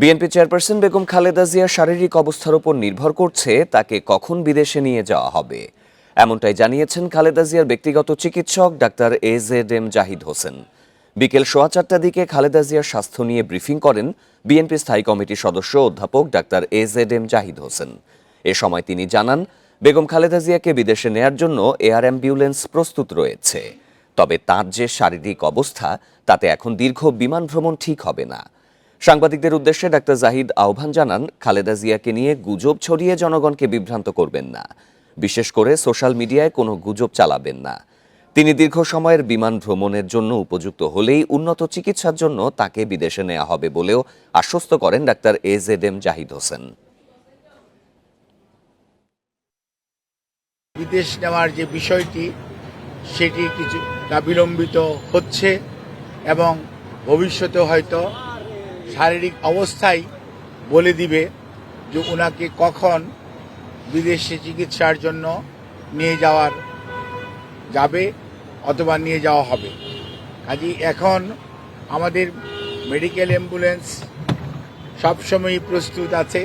BNP chairperson Begum Khaleda জিয়ার শারীরিক অবস্থার উপর নির্ভর করছে, তাকে কখন বিদেশে নিয়ে যাওয়া হবে। এমনটাই জানিয়েছেন খালেদা জিয়ার ব্যক্তিগত চিকিৎসক doctor A Z M Zahid Hossain. বিকেল সোয়া চারটার দিকে খালেদা জিয়ার স্বাস্থ্য নিয়ে ব্রিফিং করেন বিএনপি স্থায়ী কমিটির সদস্য অধ্যাপক doctor A Z M Zahid Hossain. এ সময় তিনি জানান, বেগম খালেদা জিয়াকে বিদেশে নেয়ার জন্য এয়ার অ্যাম্বুলেন্স প্রস্তুত রয়েছে। তবে তার যে শারীরিক অবস্থা, তাতে এখন দীর্ঘ বিমান ভ্রমণ ঠিক হবে না। সাংবাদিকদের উদ্দেশ্যে ডাক্তার জাহিদ আহ্বান জানান, খালেদা জিয়াকে নিয়ে গুজব ছড়িয়ে জনগণকে বিভ্রান্ত করবেন না। বিশেষ করে সোশ্যাল মিডিয়ায় কোনো গুজব চালাবেন না। তিনি দীর্ঘ সময়ের বিমান ভ্রমণের জন্য উপযুক্ত হলেই উন্নত চিকিৎসার জন্য তাকে বিদেশে নেওয়া হবে বলেও আশ্বস্ত করেন doctor A Z M Zahid Hossain. বিদেশ নেওয়ার যে বিষয়টি, সেটি কিছুটা বিলম্বিত হচ্ছে এবং ভবিষ্যতে হয়তো শারীরিক অবস্থাই বলে দিবে যে ওনাকে কখন বিদেশে চিকিৎসার জন্য নিয়ে যাওয়ার যাবে অথবা নিয়ে যাওয়া হবে। কাজেই এখন আমাদের মেডিকেল অ্যাম্বুলেন্স সবসময়ই প্রস্তুত আছে।